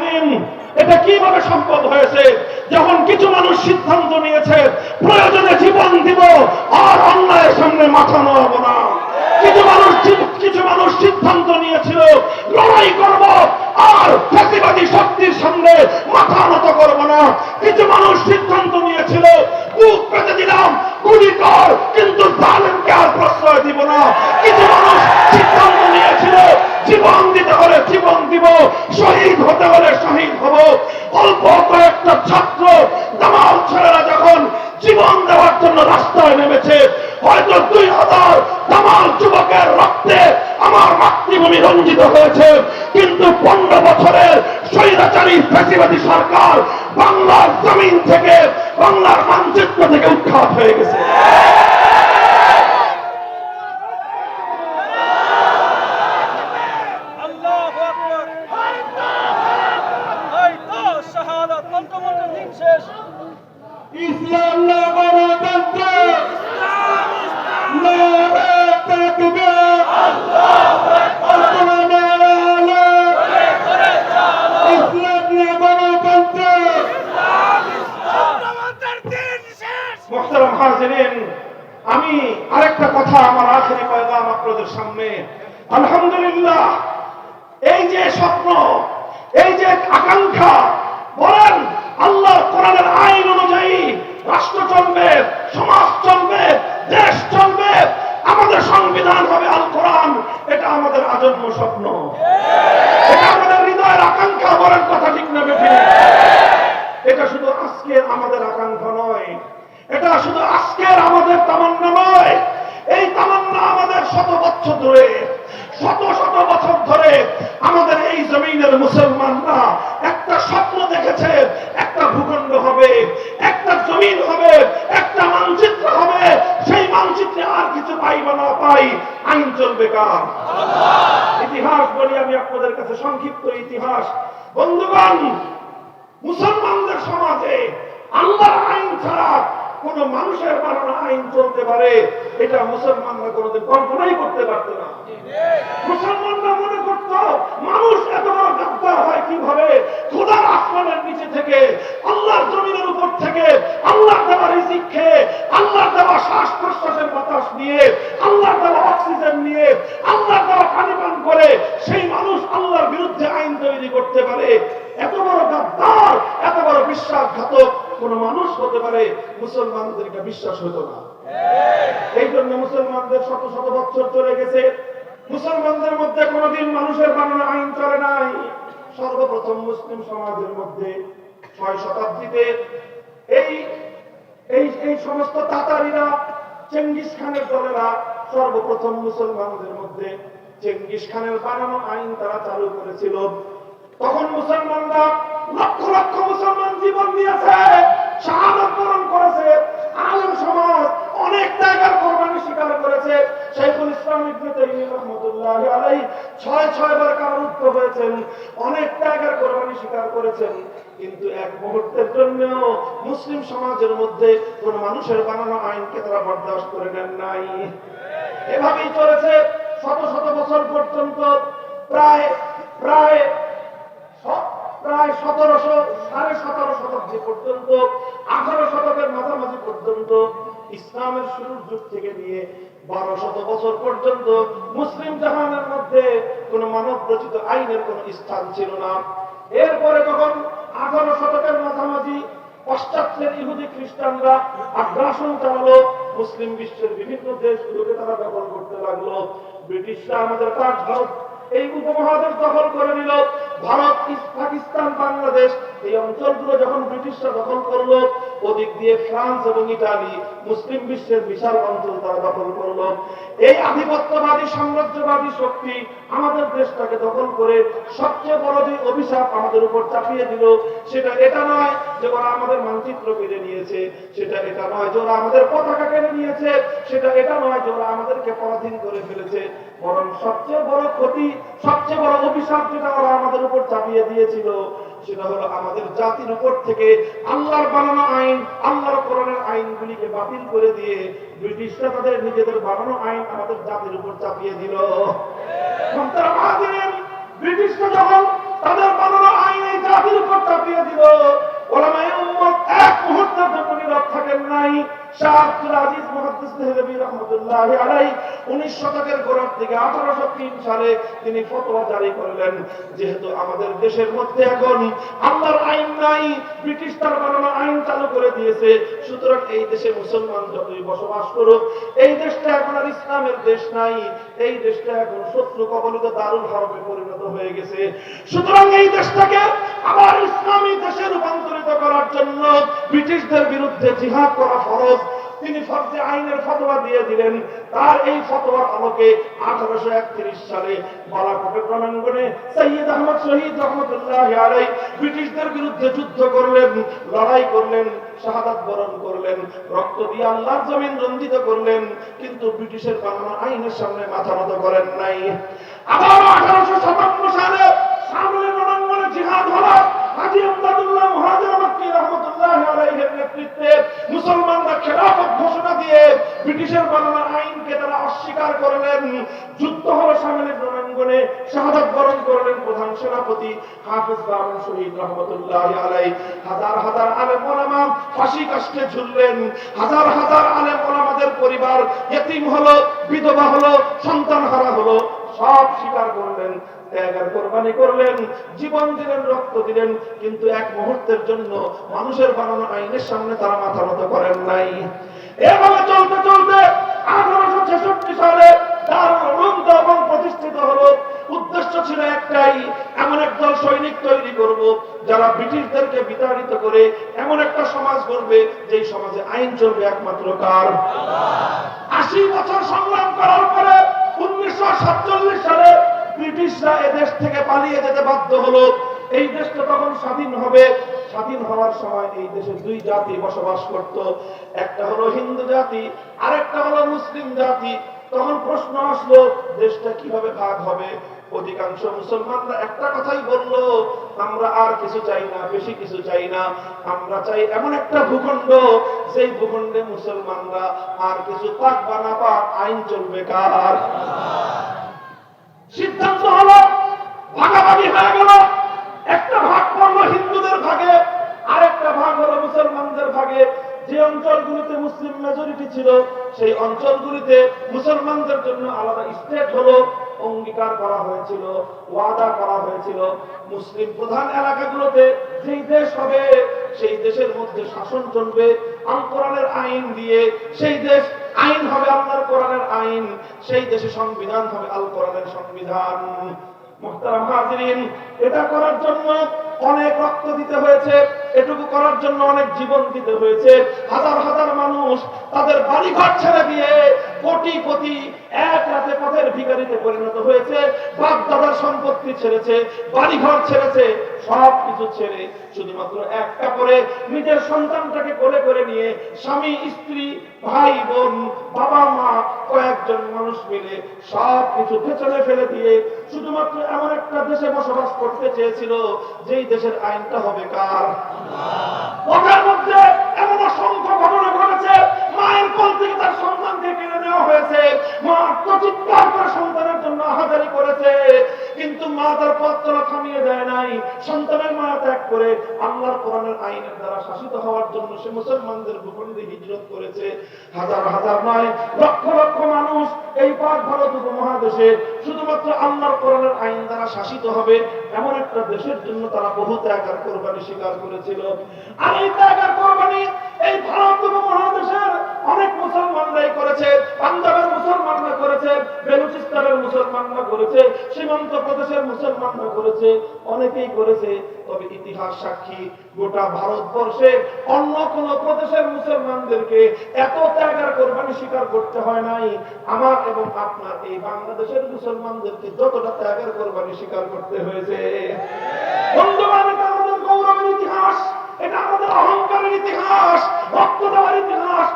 হাজিরিন এটা কীভাবে সম্ভব হয়েছে? যখন কিছু মানুষ সিদ্ধান্ত নিয়েছে, প্রয়োজনে জীবন দিব, আর অন্যায়ের সামনে মাথা নড়াবো না। কিছু মানুষ কিছু মানুষ সিদ্ধান্ত নিয়েছিল, লড়াই করব আর ফ্যাসিবাদী শক্তির সামনে মাথা নত করব না। কিছু মানুষ সিদ্ধান্ত নিয়েছিল বুক পেতে দিলাম, গুলি কর, কিন্তু জালেমকে আর প্রশ্রয় দিব না। কিছু মানুষ সিদ্ধান্ত নিয়েছিল, জীবন দিতে হলে জীবন দিব, শহীদ হতে হলে শহীদ হব। অল্প কয়েকটা ছাত্র দামাল ছেলেরা যখন জীবন দেওয়ার জন্য রাস্তায় নেমেছে। হয়তো দুই হাজার তামাল যুবকের রক্তে আমার মাতৃভূমি রঞ্জিত হয়েছে। কিন্তু পনেরো বছরের স্বৈরাচারী ফ্যাসিবাদী সরকার বাংলার জমিন থেকে, বাংলার মানচিত্র থেকে উৎখাত হয়ে গেছে আল্লাহু আকবার এই তো শাহাদাত মন্ত্রমন্ত্র দিন শেষ ইসলাম না গণতন্ত্র নারে তাকবীর আল্লাহু ইসলাম না গণতন্ত্র মোহতারাম হাজিরিন আমি আরেকটা কথা আমার আখেরি পয়গাম আপনাদের সামনে আলহামদুলিল্লাহ এই যে স্বপ্ন এই যে আকাঙ্ক্ষা বলেন আল্লাহর কোরআনের আইন অনুযায়ী রাষ্ট্র চলবে সমাজ চলবে দেশ চলবে আমাদের সংবিধান হবে আল কোরআন এটা আমাদের আজন্ম স্বপ্ন এটা আমাদের হৃদয়ের আকাঙ্ক্ষা বলেন কথা ঠিক না বেঠিক এটা শুধু আজকের আমাদের আকাঙ্ক্ষা নয়। এটা শুধু আজকের আমাদের তামান্না নয়। এই তামান্না আমাদের শত বছর ধরে শত শত বছর ধরে আমাদের এই জমিনের মুসলমানরা একটা স্বপ্ন দেখেছে একটা ভূখণ্ড হবে একটা জমিন হবে একটা মানচিত্র হবে। সেই মানচিত্রে আর কিছু পাই বা না পাই আইন চলবে কার? ইতিহাস বলি আমি আপনাদের কাছে সংক্ষিপ্ত ইতিহাস। বন্ধুগণ মুসলমানদের সমাজে আল্লাহর আইন ছাড়া কোন মানুষের বানানো আইন চলতে পারে, এটা মুসলমানরা কোনোদিন কল্পনাই করতে পারত না। মুসলমানরা মনে করত, মানুষ এত বড় গাদ্দার হয় কীভাবে? খোদার আসমানের নিচে থেকে, আল্লাহর জমিনের উপর থেকে আল্লাহ দেওয়া রিজিক খেয়ে, আল্লাহর দেওয়া শ্বাস প্রশ্বাসের বাতাস নিয়ে আল্লাহ দেওয়া অক্সিজেন নিয়ে আল্লাহ দেওয়া পানি পান করে, সেই মানুষ আল্লাহর বিরুদ্ধে আইন তৈরি করতে পারে এত বড় গাদ্দার এত বড় বিশ্বাসঘাতক কোন মানুষ হতে পারে মুসলমানদের এটা বিশ্বাস হতো না। এই জন্য মুসলমানদের শত শত বছর চলে গেছে। মুসলমানদের মধ্যে কোনোদিন মানুষের বানানো আইন চলে নাই। সর্বপ্রথম মুসলিম সমাজের মধ্যে ছয় শতাব্দীতে এই এই এই সমস্ত তাতারিরা চেঙ্গিস খানের দলেরা সর্বপ্রথম মুসলমানদের মধ্যে চেঙ্গিস খানের বানানো আইন তারা চালু করেছিল। তখন মুসলমানরা লক্ষ লক্ষ মুসলমান জীবন দিয়েছে, শাহাদত বরণ করেছে, আলম সমাজ অনেক জায়গার কোরবানি স্বীকার করেছে। শাইখুল ইসলাম ইবনে তাইমিয়া রাহমাতুল্লাহ আলাইহি ছয় ছয় বার কারারুদ্ধ হয়েছেন, অনেক জায়গার কোরবানি স্বীকার করেছেন। কিন্তু এক মুহূর্তের জন্য মুসলিম সমাজের মধ্যে কোন মানুষের বানানো আইনকে তারা বরদাস্ত করে নেন নাই। এভাবেই চলেছে, শত শত বছর পর্যন্ত, প্রায় প্রায় প্রায় সতেরোশো, সাড়ে সতেরো শতাব্দী পর্যন্ত, আঠারো শতকের মাঝামাঝি পর্যন্ত ইসলামের শুরুর যুগ থেকে নিয়ে বারো শত বছর পর্যন্ত মুসলিম জাহানের মধ্যে কোন মানব রচিত আইনের কোন স্থান ছিল না। এরপরে যখন আঠারো শতকের মাঝামাঝি পশ্চাৎের ইহুদি খ্রিস্টানরা আগ্রাসন চালালো, মুসলিম বিশ্বের বিভিন্ন দেশগুলোকে তারা দখল করতে লাগল। ব্রিটিশরা আমাদের কাজ ভারত এই উপমহাদেশ দখল করে নিল। ভারত পাকিস্তান, বাংলাদেশ, এই অঞ্চলগুলো যখন ব্রিটিশরা দখল করল, ওদিক দিয়ে ফ্রান্স এবং ইটালি, মুসলিম বিশ্বের বিশাল অঞ্চল তারা দখল করল। এই আধিপত্যবাদী, সাম্রাজ্যবাদী শক্তি আমাদের দেশটাকে দখল করে সবচেয়ে বড় যে অভিশাপ আমাদের উপর চাপিয়ে দিল, সেটা এটা নয় যে ওরা আমাদের মানচিত্র কেড়ে নিয়েছে, সেটা এটা নয় যে ওরা আমাদের পতাকা কেড়ে নিয়েছে, সেটা এটা নয় যে ওরা আমাদেরকে পরাধীন করে ফেলেছে। বরং সবচেয়ে বড় ক্ষতি, সবচেয়ে বড় অভিশাপ যেটা ওরা আমাদের উপর চাপিয়ে দিয়েছিল, সেটা হলো আমাদের জাতির উপর থেকে আল্লাহর বানানো আইন, আল্লাহর কোরআনের আইনগুলিকে বাতিল করে দিয়ে ব্রিটিশরা তাদের নিজেদের বানানো আইন আমাদের জাতির উপর চাপিয়ে দিল। ব্রিটিশরা যখন তাদের বানানো আইন এই জাতি বৃন্দ ওলামায়ে উম্মত এক মুহূর্তের জন্য নীরব থাকেন নাই। শাহ আব্দুল আজিজ মুহাদ্দিস দেহলভী রহমাতুল্লাহি আলাইহি 19 শতকের গোড়ার দিকে 1803 সালে তিনি ফতোয়া জারি করলেন, যেহেতু আমাদের দেশের মধ্যে এখন আল্লাহর আইন নাই, ব্রিটিশ তার বানানো আইন চালু করে দিয়েছে। সুতরাং এই দেশে মুসলমান যতই বসবাস করুক, এই দেশটা এখন আর ইসলামের দেশ নাই, এই দেশটা এখন শত্রু কবলিত দারুল হারবে পরিণত হয়ে গেছে। সুতরাং এই দেশটাকে আবার ইসলামী দেশে রূপান্তরিত করার জন্য ব্রিটিশদের বিরুদ্ধে জিহাদ করা ফরজ। তিনি ফরজে আইনের ফতোয়া দিয়ে দিলেন। তার এই ফতোয়ার আলোকে আঠারোশো একত্রিশ সালে বালাকোটের রণাঙ্গনে সৈয়দ আহমদ শহীদ রহমতুল্লাহ আলাই ব্রিটিশদের বিরুদ্ধে যুদ্ধ করলেন, লড়াই করলেন, শাহাদাত বরণ করলেন, রক্ত দিয়ে আল্লাহর জমিন রঞ্জিত করলেন, কিন্তু ব্রিটিশের বানানো আইনের সামনে মাথা নত করেন নাই। আবার আঠারোশো সাতান্ন সালে সামনে রণাঙ্গনে জিহাদ হলো। মক্কি রহমতুল্লাহ নেতৃত্বে মুসলমানরা খেলাফত ঘোষণা দিয়ে ব্রিটিশের বানানো আইনকে তারা অস্বীকার করলেন। যুদ্ধ হলো সামনের রণাঙ্গনে শাহাদাত বরণ করলেন প্রধান সেনাপতি হাফিজ শহীদ রহমতুল্লাহ আলাই। হাজার হাজার ফাঁসি কাষ্টে ঝুললেন। হাজার হাজার পরিবার, এতিম হলো, বিধবা হলো সন্তান হারা হলো, সব স্বীকার করলেন। ত্যাগ আর কোরবানি করলেন জীবন দিলেন রক্ত দিলেন কিন্তু এক মুহূর্তের জন্য মানুষের বানানো আইনের সামনে তারা মাথা নত করেন নাই। এভাবে চলতে চলতে আঠারোশো ছেষট্টি সালে উলুম দেওবন্দ প্রতিষ্ঠিত হলো। উদ্দেশ্য ছিল একটাই এমন একদল সৈনিক তৈরি করব যারা ব্রিটিশদেরকে বিতাড়িত করে এমন একটা সমাজ গড়বে যেই সমাজে আইন চলবে একমাত্র কার। আশি বছর সংগ্রাম করার পরে উনিশশো সাতচল্লিশ সালে ব্রিটিশরা এদেশ থেকে পালিয়ে যেতে বাধ্য হলো। এই দেশটা তখন স্বাধীন হবে। স্বাধীন হওয়ার সময় এই দেশে দুই জাতি বসবাস করত। একটা হলো হিন্দু জাতি, আরেকটা হলো মুসলিম জাতি। তখন প্রশ্ন আসলো, দেশটা কীভাবে ভাগ হবে? অধিকাংশ মুসলমানরা একটা কথাই বলল, আমরা আর কিছু চাই না, বেশি কিছু চাই না। আমরা চাই এমন একটা ভূখণ্ড সেই ভূখণ্ডে মুসলমানরা আর কিছু পাক বা না পাক আইন চলবে কার? হলো ভাগাভাগি হয়ে গেল। একটা ভাগ পড়ল হিন্দুদের ভাগে আরেকটা ভাগ হলো মুসলমানদের ভাগে। যে অঞ্চলগুলিতে মুসলিম মেজরিটি ছিল, সেই অঞ্চলগুলিতে মুসলমানদের জন্য আলাদা স্টেট হলো, অঙ্গীকার করা হয়েছিল, ওয়াদা করা হয়েছিল। মুসলিম প্রধান এলাকাগুলোতে যেই দেশ হবে, সেই দেশের মধ্যে শাসন চলবে। আল কোরআনের আইন দিয়ে সেই দেশ আইন হবে আল্লাহর কোরআনের আইন, সেই দেশে সংবিধান হবে আল কোরআনের সংবিধান। এটা করার জন্য অনেক রক্ত দিতে হয়েছে, এটুকু করার জন্য অনেক জীবন দিতে হয়েছে। হাজার হাজার মানুষ তাদের বাড়িঘর ছেড়ে দিয়ে কোটি কোটি এক রাতে পথের ভিখারিতে পরিণত হয়েছে বাপ দাদার সম্পত্তি ছেড়েছে, বাড়িঘর ছেড়েছে সব কিছু ছেড়ে শুধুমাত্র এক কাপড়ে নিজের সন্তানটাকে কোলে করে নিয়ে স্বামী, স্ত্রী, ভাই, বোন বাবা মা কয়েকজন মানুষ মিলে সব কিছু পেছনে ফেলে দিয়ে শুধুমাত্র এমন একটা দেশে বসবাস করতে চেয়েছিল যেই দেশের আইনটা হবে কার? মধ্যে এমন অসংখ্য ঘটনা ঘটেছে মায়ের কোল থেকে তার সন্তানকে কেড়ে নেওয়া হয়েছে। মা আত্মচিৎকার করে সন্তানের জন্য আহাজারি করেছে। কিন্তু মা তার পথ থামিয়ে দেয় নাই। সন্তানের মায়া ত্যাগ করে আল্লাহর কোরআনের আইনের দ্বারা শাসিত হওয়ার জন্য সে মুসলমানদের ভূখণ্ডে হিজরত করেছে। হাজার হাজার নয়, লক্ষ লক্ষ মানুষ এই পাক ভারত উপমহাদেশে শুধুমাত্র আল্লাহর কোরআনের আইন দ্বারা শাসিত হবে, এমন একটা দেশের জন্য তারা বহু ত্যাগ আর কোরবানি স্বীকার করেছিল। আর এই ত্যাগ আর কোরবানি এই ভারত উপমহাদেশের অনেক মুসলমানরাই করেছে, পাঞ্জাবের মুসলমানরা করেছে, বেলুচিস্তানের মুসলমানরা করেছে, সীমান্ত প্রদেশের মুসলমানরা করেছে, অনেকেই করেছে। তবে ইতিহাস সাক্ষী, গোটা ভারতবর্ষে অন্য কোন প্রদেশের মুসলমানদেরকে এত ত্যাগ আর কোরবানি স্বীকার করতে হয় নাই। আমার এবং আপনার এই বাংলাদেশের মুসলমানদেরকে যতটা ত্যাগ আর কোরবানি স্বীকার করতে হয়েছে। আমাদের গৌরবের ইতিহাস, এটা আমাদের অহংকারের ইতিহাস, রক্ত দেওয়ার ইতিহাস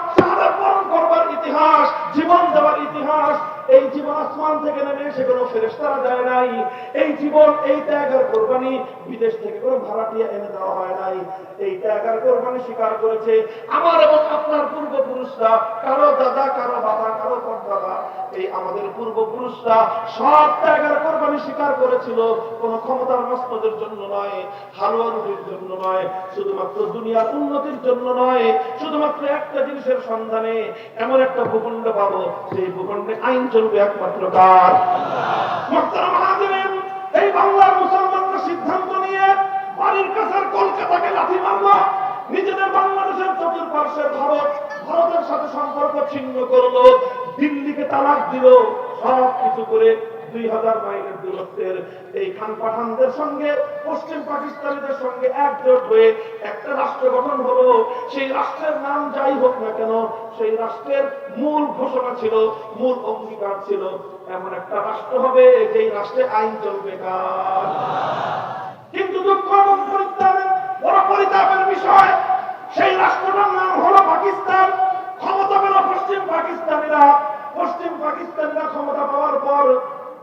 বরণ করবার ইতিহাস জীবন দেওয়ার ইতিহাস এই জীবন আসমান থেকে নেমে এসে কোনো ফেরেস্তারা যায় নাই। এই জীবন, এই ত্যাগ আর কোরবানি বিদেশ থেকে কোনো ভাড়াটিয়া এনে দেওয়া হয় নাই। এই ত্যাগ আর কোরবানি স্বীকার করেছে আমার এবং আপনার পূর্বপুরুষরা, কারও দাদা, কারও বাবা, কারও পরদাদা। এই আমাদের পূর্বপুরুষরা সব ত্যাগ আর কোরবানি স্বীকার করেছিল, কোন ক্ষমতার মস্তদের জন্য নয়, হালুয়া রুটির জন্য নয়, শুধুমাত্র দুনিয়ার উন্নতির জন্য নয়, শুধুমাত্র একটা জিনিসের সন্ধানে এমন একটা ভূখণ্ড পাবো, সেই ভূখণ্ডে আইন চলবে একমাত্র কার এই বাংলার মুসলমানরা সিদ্ধান্ত নিয়ে বাড়ির কাছের কলকাতাকে লাঠি মারলো। নিজেদের বাংলাদেশের চতুর্পার্শ্বে ভারত, ভারতের সাথে সম্পর্ক ছিন্ন করল। দিল্লিকে তালাক দিল সব কিছু করে সেই অঙ্গীকার ছিল, এমন একটা রাষ্ট্র হবে যেই রাষ্ট্রে আইন চলবে কিন্তু বড় পরিতাপের বিষয়, সেই রাষ্ট্রটার নাম হলো পাকিস্তান। ক্ষমতা পেল পশ্চিম পাকিস্তানিরা। পশ্চিম পাকিস্তানিরা ক্ষমতা পাওয়ার পর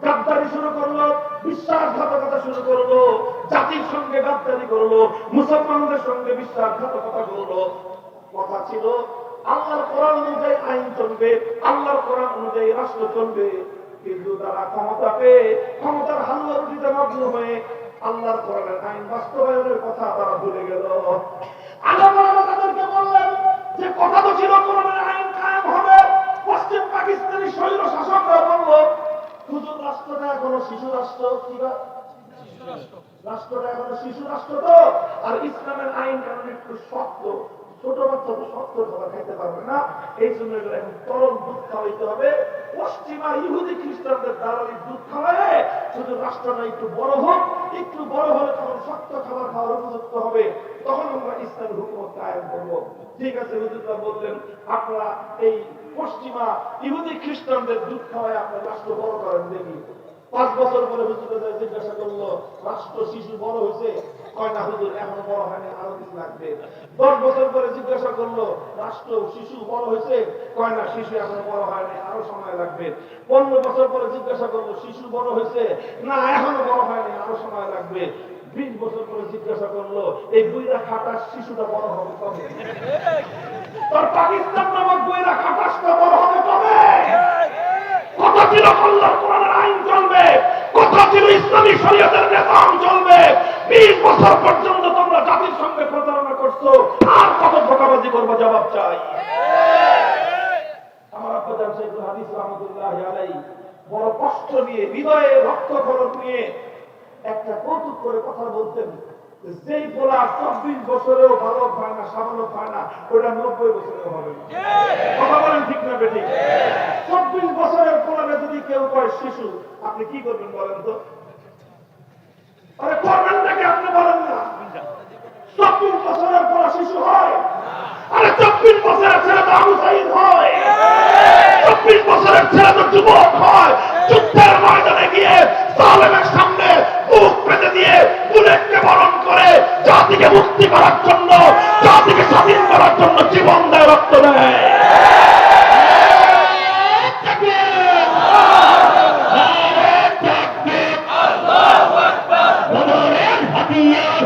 গাদ্দারি শুরু করল, বিশ্বাসঘাতকতা শুরু করল, জাতির সঙ্গে গাদ্দারি করল, মুসলমানদের সঙ্গে বিশ্বাসঘাতকতা করল। কথা ছিল, আল্লাহর কোরআন অনুযায়ী আইন চলবে, আল্লাহর কোরআন অনুযায়ী রাষ্ট্র চলবে। কিন্তু তারা ক্ষমতা পেয়ে, ক্ষমতার হালুয়া রুটিতে মগ্ন হয়ে আল্লাহর কোরআনের আইন বাস্তবায়নের কথা তারা ভুলে গেল। আল্লাহ তাদেরকে বললেন যে, কথা তো ছিল, কোরআনের আইন কায়েম হবে। পশ্চিম পাকিস্তানি শৈল শাসকরা বলল হুজুর রাষ্ট্রটা এখনও শিশু রাষ্ট্র, কি বা? রাষ্ট্রটা এখনও শিশু রাষ্ট্র তো, আর ইসলামের আইন কারণ একটু শক্ত ছোট বাচ্চা তো শক্ত খাবার খাইতে পারবে না। এই জন্য এগুলো এখন তরল দুধ খাওয়াইতে হবে। পশ্চিমা ইহুদি খ্রিস্টানদের এই দুধ খাওয়ায় শুধু রাষ্ট্রটা একটু বড় হোক, একটু বড় হলে তখন শক্ত খাবার খাওয়ার উপযুক্ত হবে। তখন আমরা ইসলামের হুকুমত কায়েম করব। ঠিক আছে, হুজুররা বললেন, আপনারা এই পশ্চিমা ইহুদি খ্রিস্টানদের দুধ খাওয়ায় আপনার রাষ্ট্র বড় করেন দেখি। পাঁচ বছর পরে হুজুর জিজ্ঞাসা করল, রাষ্ট্র শিশু বড় হয়েছে? কয়, না হুজুর, এখনও বড় হয়নি, আরও কিছু লাগবে। দশ বছর পরে জিজ্ঞাসা করল, রাষ্ট্র শিশু বড় হয়েছে? কয়, না, শিশু এখনও বড় হয়নি, আরও সময় লাগবে। পনেরো বছর পরে জিজ্ঞাসা করল, শিশু বড় হয়েছে? না, এখনও বড় হয়নি, আরও সময় লাগবে। বিশ বছর পরে জিজ্ঞাসা করল, এই বুইরা খাটার শিশুটা বড় হবে কবে? তোর পাকিস্তান নামক বুইরা খাটাসটা বড় হবে কবে? ছিল কোরআনের আইন চলবে ছিল ইসলামী শরীয়তের নিজাম চলবে। বিশ বছর পর্যন্ত তোমরা জাতির সঙ্গে প্রতারণা করছ, আর কত ধোকাবাজি করব জবাব চাই। আমার শেখুল হাদিস রহমতুল্লাহ আলাই বড় কষ্ট নিয়ে, হৃদয়ে রক্তক্ষরণ নিয়ে একটা কৌতুক করে কথা বলতেন যেই পোলা চব্বিশ বছরেও ভালো হয় না, সামান্য হয় না, ওটা নব্বই বছরেও হবে কথা বলেন ঠিক না বেঠিক? চব্বিশ বছরের পোলারে যদি কেউ কয় শিশু, আপনি কি করবেন বলেন তো? আরে করবেনটাকে আপনি বলেন না। চব্বিশ বছরের পোলা শিশু হয়, আরে চব্বিশ বছরের ছেলে তো আবু সাইদ হয়। চব্বিশ বছরের ছেলে তো যুবক হয়। যুদ্ধের ময়দানে গিয়ে সালেমের সামনে বুক পেতে জাতিকে মুক্তি করার জন্য জাতিকে স্বাধীন করার জন্য জীবন দেয় রক্ত দেয়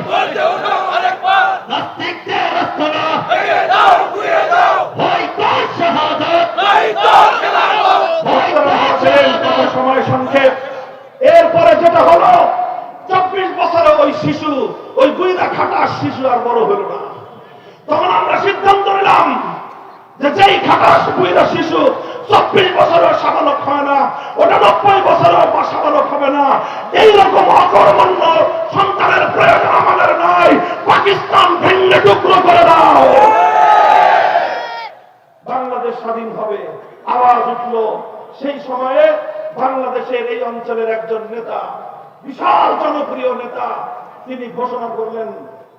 বলতে উঠো আরেকবার ভেঙে দাও ঘুরিয়ে দাও নাই তো খেলাফত ছিলেন কত সময় সংক্ষেপ এরপরে যেটা হলো চব্বিশ বছরে ওই শিশু ওই গুইদা খাটার শিশু আর বড় হলো না। তখন আমরা সিদ্ধান্ত নিলাম যে যেই খাটাস গুইদা শিশু চব্বিশ বছরের সাবালক হয় না ওটা নব্বই বছরের বা সাবালক হবে না। এইরকম অকর্মণ্য সন্তানের প্রয়োজন আমাদের নাই। পাকিস্তান ভেঙে টুকরো করে দাও। বাংলাদেশ স্বাধীন হবে। আওয়াজ উঠল। সেই সময়ে বাংলাদেশের এই অঞ্চলের একজন নেতা, বিশাল জনপ্রিয় নেতা, তিনি ঘোষণা করলেন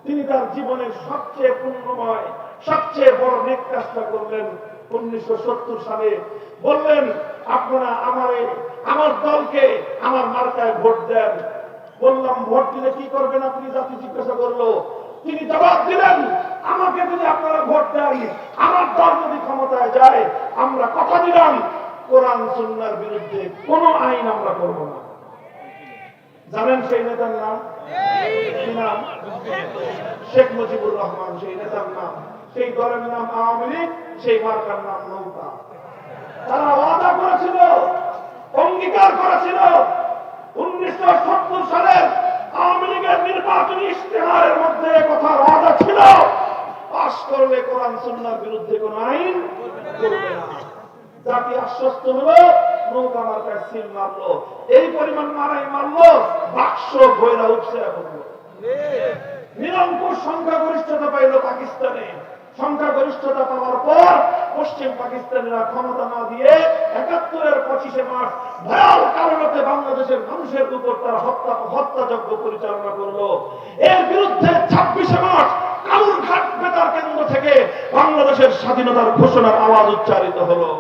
তিনি তার জীবনের সবচেয়ে পুণ্যময়, সবচেয়ে বড় নেক কাজটা করলেন উনিশশো সত্তর সালে। বললেন, আপনারা আমারে, আমার দলকে, আমার মার্কায় ভোট দেন। বললাম, ভোট দিলে কি করবেন? আপনি জাতি জিজ্ঞাসা করল। তিনি জবাব দিলেন, আমাকে যদি আপনারা ভোট দেন, আমার দল যদি ক্ষমতায় যায়, আমরা কথা দিলাম। কোরআন, সুন্নার বিরুদ্ধে কোন আইন আমরা করব না। জানেন সেই নেতার নাম? নাম শেখ মুজিবুর রহমান, সেই নেতার নাম, সেই দলের নাম আওয়ামী লীগ, সেই মার্কার নাম নৌকা। তারা ওয়াদা করেছিল, অঙ্গীকার করেছিল, উনিশশো সত্তর সালের আওয়ামী লীগের নির্বাচনী ইশতেহারের মধ্যে এ কথার ওয়াদা ছিল, পাশ করলে কোরআন সুন্নার বিরুদ্ধে কোন আইন জাতি আশ্বস্ত হলো, নৌকা মার্কায় সিল মারলো, এই পরিমাণ মারাই মারলো, বাক্স ভৈরা উঠছে এখন নিরঙ্কুশ সংখ্যাগরিষ্ঠতা পাইল পাকিস্তানে। সংখ্যাগরিষ্ঠতা পাওয়ার পর পশ্চিম পাকিস্তানিরা ক্ষমতা না দিয়ে একাত্তরের পঁচিশে মার্চ ভয়াল কারণতে বাংলাদেশের মানুষের উপর তারা হত্যা, হত্যাযজ্ঞ পরিচালনা করল। এর বিরুদ্ধে ছাব্বিশে মার্চ কালুরঘাট বেতার কেন্দ্র থেকে বাংলাদেশের স্বাধীনতার ঘোষণার আওয়াজ উচ্চারিত হলো।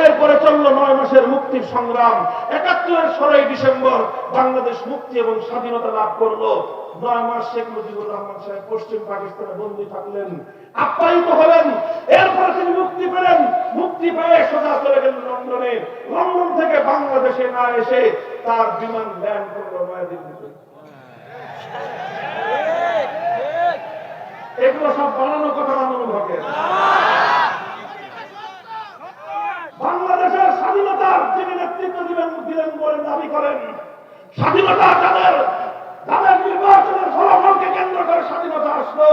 এরপরে চলল নয় মাসের মুক্তির সংগ্রাম। একাত্তরের ষোলোই ডিসেম্বর বাংলাদেশ মুক্তি এবং স্বাধীনতা লাভ করল। নয় মাস শেখ মুজিবুর রহমান সাহেব পশ্চিম পাকিস্তানে বন্দী থাকলেন, আপ্যায়িত হলেন। এরপরে তিনি মুক্তি পেলেন। মুক্তি পেয়ে সোজা চলে গেলেন লন্ডনে। লন্ডন থেকে বাংলাদেশে না এসে তার বিমান ল্যান্ড করল নয়াদিল্লিতে। এগুলো সব বানানো কথা বানানো ভকের বাংলাদেশের স্বাধীনতার যিনি নেতৃত্ব দিবেন, দিলেন বলে দাবি করেন। স্বাধীনতা যাদের যাদের নির্বাচনের ফলাফলকে কেন্দ্র করে স্বাধীনতা আসলো,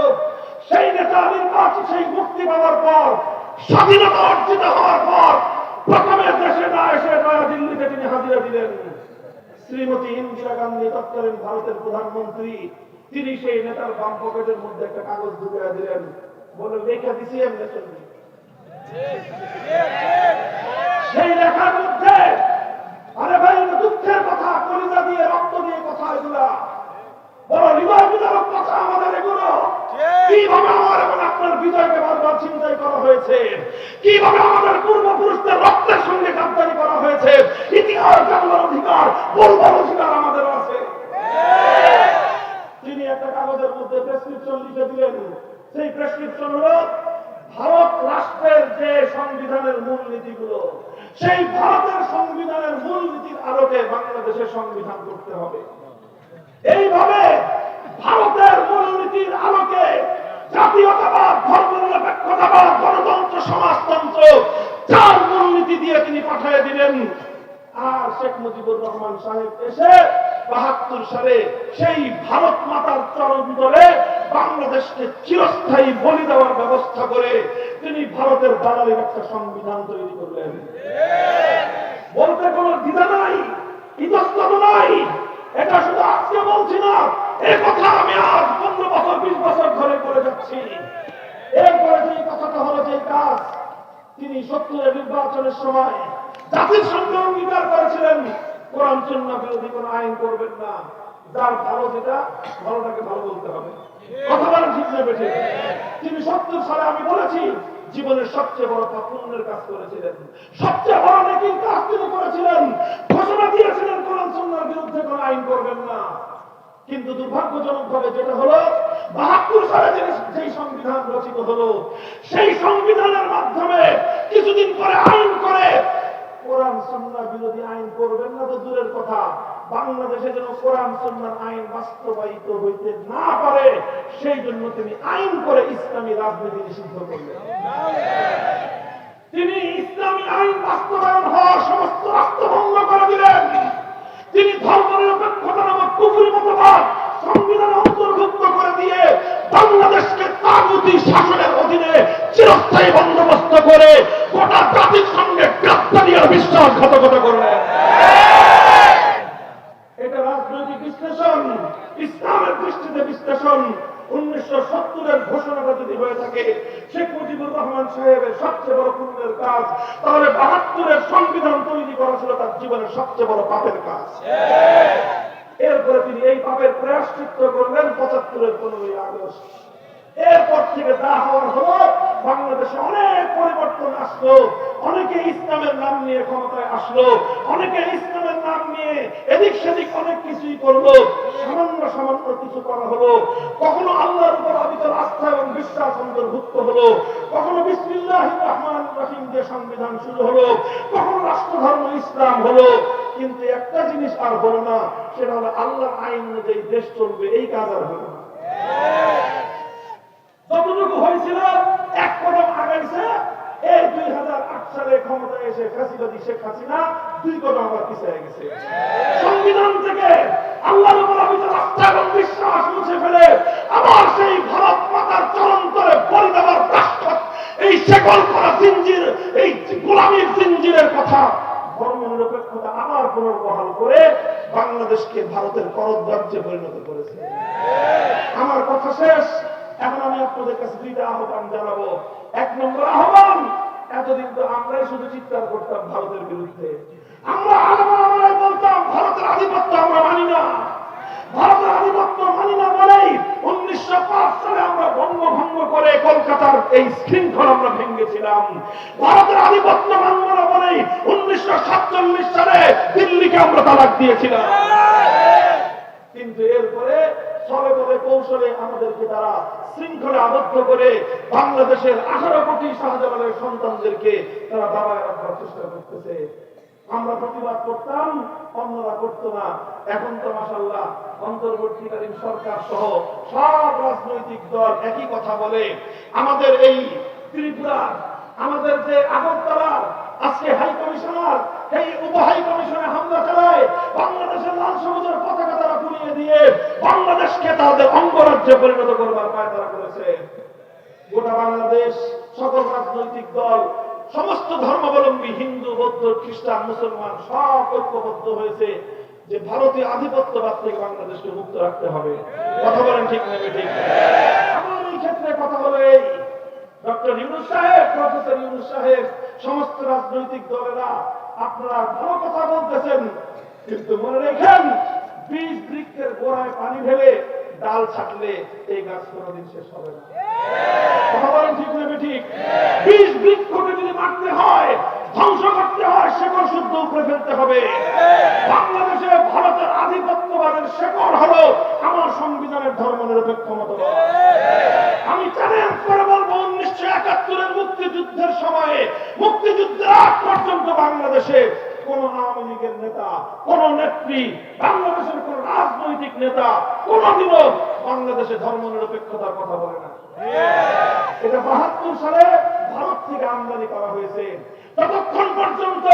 সেই নেতা নির্বাচন, সেই মুক্তি পাওয়ার পর, স্বাধীনতা অর্জিত হওয়ার পর, প্রথমে দেশে না এসে নয়া দিল্লিতে তিনি হাজিরা দিলেন। শ্রীমতী ইন্দিরা গান্ধী তৎকালীন ভারতের প্রধানমন্ত্রী, তিনি সেই নেতার বাম পকেটের মধ্যে একটা কাগজ ঢুকিয়ে দিলেন। বলে লেখা দিছি এমনি চলবে সেই লেখার মধ্যে আরে ভাই দুঃখের কথা কলিজা দিয়ে রক্ত দিয়ে কথা এগুলা বড় হৃদয় বিদারক কথা আমাদের এগুলো। কীভাবে আমার এবং আপনার বিজয়কে বারবার চিন্তাই করা হয়েছে? কীভাবে আমাদের পূর্বপুরুষদের রক্তের সঙ্গে গাদ্দারি করা হয়েছে? ইতিহাস জানবার অধিকার বলবার অধিকার আমাদের আছে। তিনি একটা কাগজের মধ্যে প্রেসক্রিপশন লিখে দিলেন। সেই প্রেসক্রিপশন হলো ভারত রাষ্ট্রের যে সংবিধানের মূলনীতিগুলো। সেই ভারতের সংবিধানের মূলনীতির আলোকে বাংলাদেশের সংবিধান করতে হবে। এইভাবে ভারতের মূলনীতির আলোকে জাতীয়তাবাদ, ধর্মনিরপেক্ষতাবাদ, গণতন্ত্র, সমাজতন্ত্র চার মূলনীতি দিয়ে তিনি পাঠিয়ে দিলেন, আর শেখ মুজিবুর রহমান সাহেব এসে বাহাত্তর সালে সেই ভারত মাতার চরণ দলে বাংলাদেশকে চিরস্থায়ী বলি দেওয়ার ব্যবস্থা করে তিনি ভারতের দালালির একটা সংবিধান তৈরি করলেন। বলতে কোনো দ্বিধা নাই, ইতস্তত নাই, এটা শুধু আজকে বলছি না, এ কথা আমি আজ পনেরো বছর, বিশ বছর ধরে করে যাচ্ছি। এরপরে যে কথাটা হলো যে কাজ, তিনি সত্তরের নির্বাচনের সময় জাতির সঙ্গে অঙ্গীকার করেছিলেন। কোরআন চন্না বিরোধী কোন আইন করবেন না। যার ভালো যেটা, ভালোটাকে ভালো বলতে হবে। কথা বলেন ঠিক না বেঠে তিনি সত্তর সালে আমি বলেছি, জীবনের সবচেয়ে বড় পাপ কাজ করেছিলেন। সবচেয়ে বড় নেকির কাজ তিনি করেছিলেন। ঘোষণা দিয়েছিলেন, কোরআন চন্নার বিরুদ্ধে কোন আইন করবেন না। কিন্তু দুর্ভাগ্যজনক ভাবে যেটা হলো, বাহাত্তর সালে যে সেই সংবিধান রচিত হলো, সেই সংবিধানের মাধ্যমে কিছুদিন পরে আইন করে, কোরআন সন্ন্যার বিরোধী আইন করবেন না তো দূরের কথা। বাংলাদেশে যেন কোরআন সন্ন্যার আইন বাস্তবায়িত হইতে না পারে, সেই জন্য তিনি আইন করে ইসলামী রাজনীতি নিষিদ্ধ করলেন। তিনি ইসলামী আইন বাস্তবায়ন হওয়ার সমস্ত রাষ্ট্র ভঙ্গ করে দিলেন। তিনি ধর্মনিরপেক্ষতা নামক কুফুরি মতবাদ সংবিধানে অন্তর্ভুক্ত করে দিয়ে বাংলাদেশকে তাগুতি শাসনের অধীনে চিরস্থায়ী বন্দোবস্ত করে গোটা জাতির সঙ্গে গ্রেপ্তারি আর বিশ্বাসঘাতকতা করলেন। বিশ্লেষণ, ইসলামের দৃষ্টিতে বিশ্লেষণ, উনিশশো সত্তরের ঘোষণাটা যদি হয়ে থাকে, শেখ মুজিবুর রহমান সাহেবের সবচেয়ে বড় পুণ্যের কাজ, তাহলে বাহাত্তরের সংবিধান তৈরি করা ছিল তার জীবনের সবচেয়ে বড় পাপের কাজ। এরপরে তিনি এই পাপের প্রয়াসচিত্ত করলেন পঁচাত্তরের পনেরোই আগস্ট। এরপর থেকে যা হওয়ার হলো, বাংলাদেশে অনেক পরিবর্তন আসলো, অনেকে ইসলামের নাম নিয়ে ক্ষমতায় আসলো, অনেকে ইসলামের নাম এদিক সেদিক অনেক কিছুই করল সামান্য সামান্য কিছু করা হলো। কখনো আল্লাহর উপর অবিচল আস্থা এবং বিশ্বাস অন্তর্ভুক্ত হলো। কখনো বিসমিল্লাহ রহমান রহিম দিয়ে সংবিধান শুরু হলো। কখনো রাষ্ট্রধর্ম ইসলাম হলো। কিন্তু একটা জিনিস আর হলো না সেটা হলো আল্লাহর আইন অনুযায়ী দেশ চলবে এই কাজ আর হলো না। যতটুকু হয়েছিল এক কদম আগাইছে এই দুই হাজার আট সালে ক্ষমতায় এসে ফ্যাসিবাদী শেখ হাসিনা দুই কদম আবার পিছিয়ে গেছে। সংবিধান থেকে আস্থা এবং বিশ্বাস মুছে ফেলে আবার সেই ভারত মাতার চরন্তরে বলি দেওয়ার এই শেকল করা জিঞ্জির, এই গোলামীর জিঞ্জিরের কথা ধর্ম নিরপেক্ষতা আবার পুনর্বহাল করে বাংলাদেশকে ভারতের করদ্রাজ্যে পরিণত করেছে। আমার কথা শেষ। এখন আমি আপনাদের কাছে দুইটা আহ্বান জানাব। এক নম্বর আহ্বান, এতদিন তো আমরাই শুধু চিৎকার করতাম ভারতের বিরুদ্ধে। আমরা আমরাই বলতাম, ভারতের আধিপত্য আমরা মানি না। ভারতের আধিপত্য মানি না বলেই উনিশশো পাঁচ সালে আমরা বঙ্গভঙ্গ করে কলকাতার এই শৃঙ্খল আমরা ভেঙেছিলাম। ভারতের আধিপত্য মানব না বলেই উনিশশো সাতচল্লিশ সালে দিল্লিকে আমরা তালাক দিয়েছিলাম। কিন্তু এরপরে ছলে বলে কৌশলে আমাদেরকে তারা শৃঙ্খলে আবদ্ধ করে বাংলাদেশের আঠারো কোটি শাহজালালের সন্তানদেরকে তারা দাবায় রাখার চেষ্টা করতেছে। আমরা প্রতিবাদ করতাম, অন্যরা করতো না। এখন তো মাসাল্লাহ অন্তর্বর্তীকালীন সরকার সহ সব রাজনৈতিক দল একই কথা বলে। আমাদের এই ত্রিপুরার আমাদের যে আগরতলার আজকে হাই কমিশনার এই উপ হাই কমিশনে হামলা চালায়, বাংলাদেশের লাল সবুজের পতাকা দিয়ে বাংলাদেশকে তাদের অঙ্গরাজ্যে পরিণত করবার পায় তারা করেছে। গোটা বাংলাদেশ, সকল রাজনৈতিক দল, সমস্ত ধর্মাবলম্বী হিন্দু, বৌদ্ধ, খ্রিস্টান, মুসলমান, সব ঐক্যবদ্ধ হয়েছে যে ভারতীয় আধিপত্যবাদ থেকে বাংলাদেশকে মুক্ত রাখতে হবে। কথা বলেন ঠিক নেবে ঠিক আমার এই ক্ষেত্রে কথা হলো এই। ডক্টর ইউনুস সাহেব, প্রফেসর ইউনুস সাহেব, সমস্ত রাজনৈতিক দলেরা আপনারা ভালো কথা বলতেছেন, কিন্তু মনে রেখেন বীজ বৃক্ষের গোড়ায় পানি ঢেলে ডাল ছাটলে এই গাছ কোনোদিন শেষ হবে না। ঠিক নেবে ঠিক বৃক্ষকে যদি মারতে হয়, ধ্বংস করতে হয়, শেকড় শুদ্ধ উপরে ফেলতে হবে। বাংলাদেশে ভারতের আধিপত্যবাদের শেকড় হলো আমার সংবিধানের ধর্ম নিরপেক্ষ মতবাদ আমি চ্যালেঞ্জ করে বলব, উনিশশো একাত্তরের মুক্তিযুদ্ধের সময়ে, মুক্তিযুদ্ধের আগ পর্যন্ত বাংলাদেশে কোন আওয়ামী লীগের নেতা, কোন নেত্রী, বাংলাদেশের কোন রাজনৈতিক নেতা কোনদিনও বাংলাদেশে ধর্ম নিরপেক্ষতার কথা বলে না। এটা বাহাত্তর সালে ভারত থেকে আমদানি করা হয়েছে। ততক্ষণ পর্যন্ত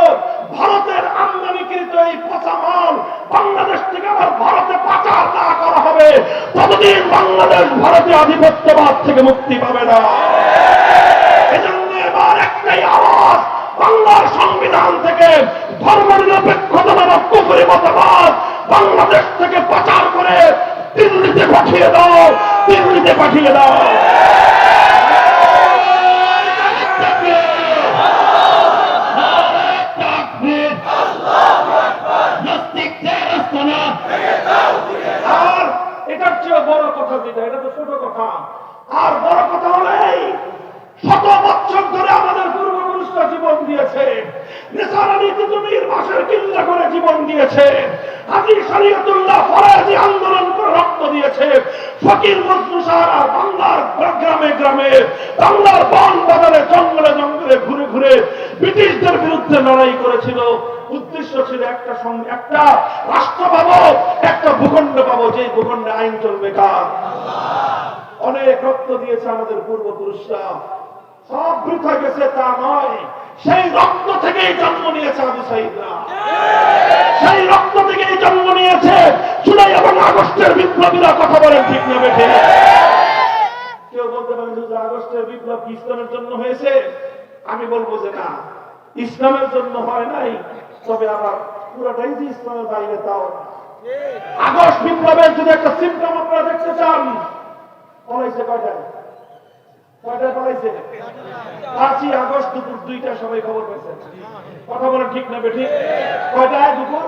ভারতের আমদানিকৃত এই পচা মাল বাংলাদেশ থেকে আবার ভারতে পাচার না করা হবে। ততদিন বাংলাদেশ ভারতীয় আধিপত্যবাদ থেকে মুক্তি পাবে না এজন্য এবার একটাই আওয়াজ বাংলার সংবিধান থেকে ধর্ম নিরপেক্ষতা নামক কুফরি মতবাদ বাংলাদেশ থেকে পাচার করে দিল্লিতে পাঠিয়ে দাও দিল্লিতে পাঠিয়ে দাও আর এটার চেয়ে বড় কথা যেটা এটা তো ছোট কথা আর বড় কথা হলো এই শত বছর ধরে আমাদের পূর্বপুরুষরা জীবন দিয়েছে নিসার আলী তিতুমির বাসের কিল্লা করে জীবন দিয়েছে হাজি শরীয়তুল্লাহ ফরাজি আন্দোলন করে রক্ত দিয়েছে ফকির মজনু সাহারা বাংলার গ্রামে গ্রামে বাংলার বন বাজারে জঙ্গলে জঙ্গলে ঘুরে ঘুরে ব্রিটিশদের বিরুদ্ধে লড়াই করেছিল উদ্দেশ্য ছিল একটা সঙ্গে একটা রাষ্ট্র পাবো একটা ভূখণ্ড পাবো যে ভূখণ্ডে আইন চলবে কার? অনেক রক্ত দিয়েছে আমাদের পূর্বপুরুষরা। সব বৃথা গেছে, তা নয়। সেই রক্ত থেকেই জন্ম নিয়েছে আবু সাইদরা। সেই রক্ত থেকেই জন্ম নিয়েছে। জুলাই এবং আগস্টের বিপ্লবীরা কথা বলেন ঠিক না বেঠে। কেউ বলতে পারেন যে আগস্টের বিপ্লব ইসলামের জন্য হয়েছে? আমি বলব যে না। ইসলামের জন্য হয় নাই। তবে আবার পুরাটাই যে ইসলামের বাইরে, তাও না। আগস্ট বিপ্লবের যদি একটা সিমটম আপনারা দেখতে চান, পলাইছে কয়টায়? কয়টায় পলাইছে? পাঁচই আগস্ট দুপুর দুইটার সবাই খবর পেয়েছে কথা বলে ঠিক না ঠিক কয়টায়? দুপুর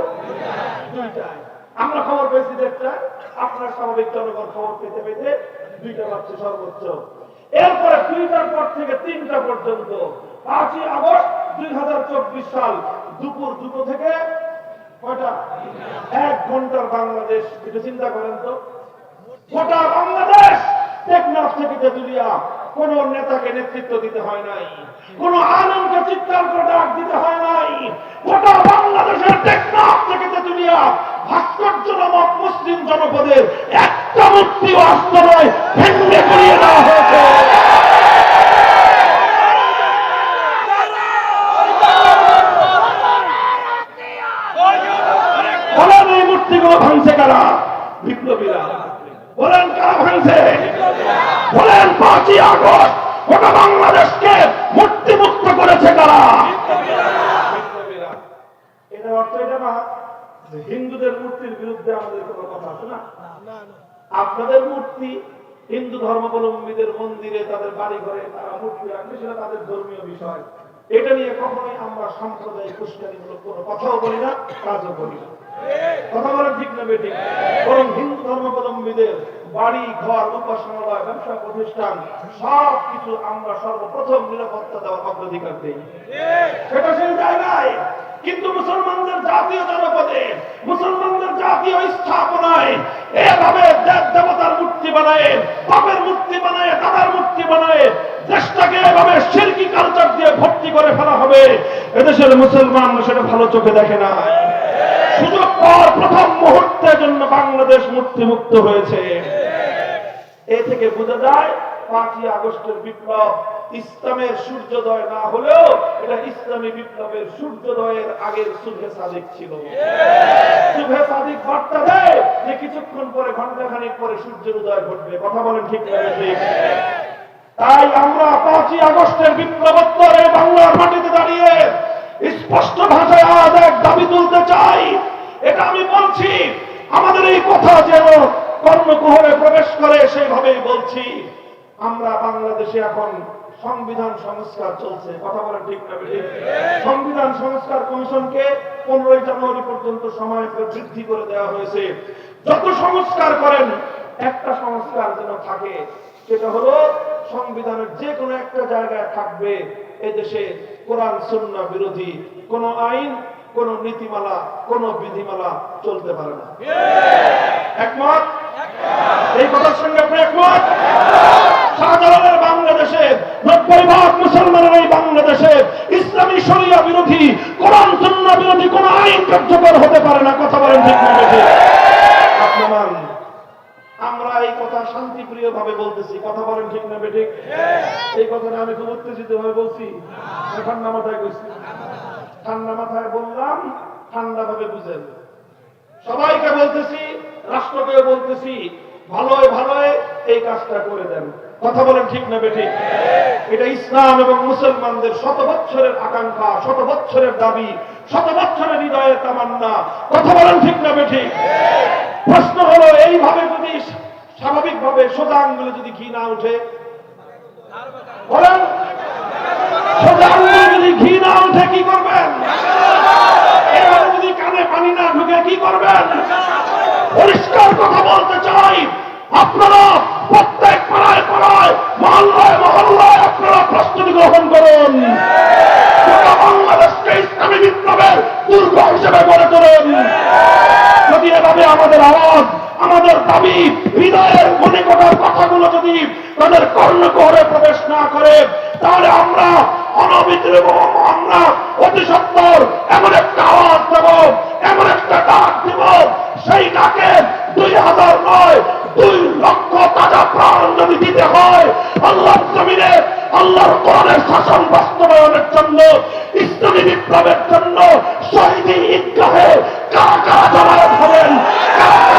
দুইটায়। আমরা খবর পেয়েছি দেড়টা আপনার স্বাভাবিক জনগণ খবর পেতে পেতে দুইটা বাজছে সর্বোচ্চ। এরপরে দুইটার পর থেকে তিনটা পর্যন্ত। পাঁচই আগস্ট দুই হাজার চব্বিশ সাল দুপুর দুটো থেকে এক ঘণ্টার বাংলাদেশ, একটু চিন্তা করেন তো। গোটা বাংলাদেশ টেকনাফ থেকে তেতুলিয়া, কোন নেতাকে নেতৃত্ব দিতে হয় নাই, কোন আলমকে চিৎকার করে ডাক দিতে হয় নাই। গোটা বাংলাদেশের টেকনাফ থেকে তেতুলিয়া ভাস্কর্য নামক মুসলিম জনপদের একটা মূর্তি অস্ত নয় ভেঙে করিয়ে দেওয়া হয়েছে বলেন এই মূর্তিগুলো ভাঙছে কারা বিপ্লবীরা বলেন কারা ভাঙছে বলেন পাঁচই গোটা বাংলাদেশকে মূর্তিমুক্ত করেছে কারা? বিপ্লবীরা এটা অর্থ এটা না হিন্দুদের মূর্তির বিরুদ্ধে আমাদের কোনো কথা আছে না? আপনাদের মূর্তি হিন্দু ধর্মাবলম্বীদের মন্দিরে তাদের বাড়ি ঘরে তারা মূর্তি রাখবে সেটা তাদের ধর্মীয় বিষয়। এটা নিয়ে কখনোই আমরা সাম্প্রদায়িক উস্কানিমূলক কোনো কথাও বলি না কাজও করি না। কথা বলেন ঠিক না বেঠিক। বরং হিন্দু ধর্মাবলম্বীদের বাড়ি, ঘর, উপাসনালয়, ব্যবসা প্রতিষ্ঠান সব কিছু আমরা সর্বপ্রথম নিরাপত্তা দেওয়ার অগ্রাধিকার দিই। সেটা সেই জায়গায়। কিন্তু মুসলমানদের জাতীয় জনপদে মুসলমানদের জাতীয় স্থাপনায় এভাবে দেব দেবতার মূর্তি বানায় বাপের মূর্তি বানায় দাদার মূর্তি বানায়, দেশটাকে এভাবে শিরকি কালচার দিয়ে ভর্তি করে ফেলা হবে। এদেশের মুসলমান সেটা ভালো চোখে দেখে না। সুযোগ পর প্রথম মুহূর্তের জন্য বাংলাদেশ মুক্তি মুক্ত হয়েছে। এ থেকে বোঝা যায় পাঁচই আগস্টের বিপ্লব ইসলামের সূর্যোদয় না হলেও এটা ইসলামী বিপ্লবের সূর্যোদয়ের আগের সুভে সাদিক ছিল। সুভে সাদিক বার্তা দেয় যে কিছুক্ষণ পরে ঘন্টাখানিক পরে সূর্যের উদয় ঘটবে। কথা বলেন ঠিক তাই আমরা পাঁচই আগস্টের বিপ্লবোত্তরে বাংলার মাটিতে দাঁড়িয়ে স্পষ্ট ভাষায় আজ এক দাবি তুলতে চাই। এটা আমি বলছি, আমাদের এই কথা যেন কর্ণকুহরে প্রবেশ করে সেইভাবেই বলছি, আমরা বাংলাদেশে এখন সংবিধান সংস্কার চলছে। কথা বলেন ঠিক না সংবিধান সংস্কার কমিশনকে পনেরোই জানুয়ারি পর্যন্ত সময় বৃদ্ধি করে দেওয়া হয়েছে। যত সংস্কার করেন, একটা সংস্কার যেন থাকে, সেটা হলো সংবিধানের যে কোনো একটা জায়গায় থাকবে এদেশে কোরআন সুন্না বিরোধী। কোন আইন, কোন নীতিমালা, কোন বিধিমালা চলতে পারে না। একমত? এই কথার সঙ্গে আপনি একমত। শাহজালালের বাংলাদেশে নব্বই ভাগ মুসলমানের এই বাংলাদেশে ইসলামী শরিয়া বিরোধী, কোরআন সুন্না বিরোধী কোন আইন কার্যকর হতে পারে না। কথা বলেন ঠিক না আমরা এই কথা শান্তিপ্রিয় ভাবে বলতেছি। কথা বলেন ঠিক না বেঠিক এই কথাটা আমি খুব উত্তেজিত ভাবে বলছি ঠান্ডা মাথায় কইছি ঠান্ডা মাথায় বললাম ঠান্ডা ভাবে বুঝেন। সবাইকে বলতেছি রাষ্ট্রকেও বলতেছি, ভালোয় ভালোয় এই কাজটা করে দেন। কথা বলেন ঠিক না বেঠিক? এটা ইসলাম এবং মুসলমানদের শত বৎসরের আকাঙ্ক্ষা শত বৎসরের দাবি শত বৎসরের হৃদয়ের তামান্না। কথা বলেন ঠিক না বেঠিক? প্রশ্ন হলো, এইভাবে যদি স্বাভাবিকভাবে সোজা আঙ্গুলে যদি ঘি না উঠে? বলেন, সোজা আঙ্গুলে যদি ঘি না উঠে কি করবেন? এভাবে যদি কানে পানি না ঢুকে কি করবেন? পরিষ্কার কথা বলতে চাই। আপনারা প্রত্যেক পাড়ায় পাড়ায়, মহল্লায় মহল্লায় আপনারা প্রস্তুতি গ্রহণ করুন। বাংলাদেশকে ইসলামী বিপ্লবের দুর্গ হিসেবে গড়ে তোলেন। যদি এভাবে আমাদের আওয়াজ, আমাদের দাবি, হৃদয়ের মনে করার কথাগুলো যদি তাদের কর্ণকোহরে প্রবেশ না করে, তাহলে আমরা অনবিদ্র আমরা অতি সত্তর এমন একটা আওয়াজ দেব সেই ডাকে দুই হাজার নয়, দুই লক্ষ তাজা প্রাণ যদি দিতে হয়, আল্লাহর জমিনে, আল্লাহর কোরআনের শাসন বাস্তবায়নের জন্য, ইসলামী বিপ্লবের জন্য, শহীদ ঈদগাহে কারা কারা জমায়েত হবেন? কারা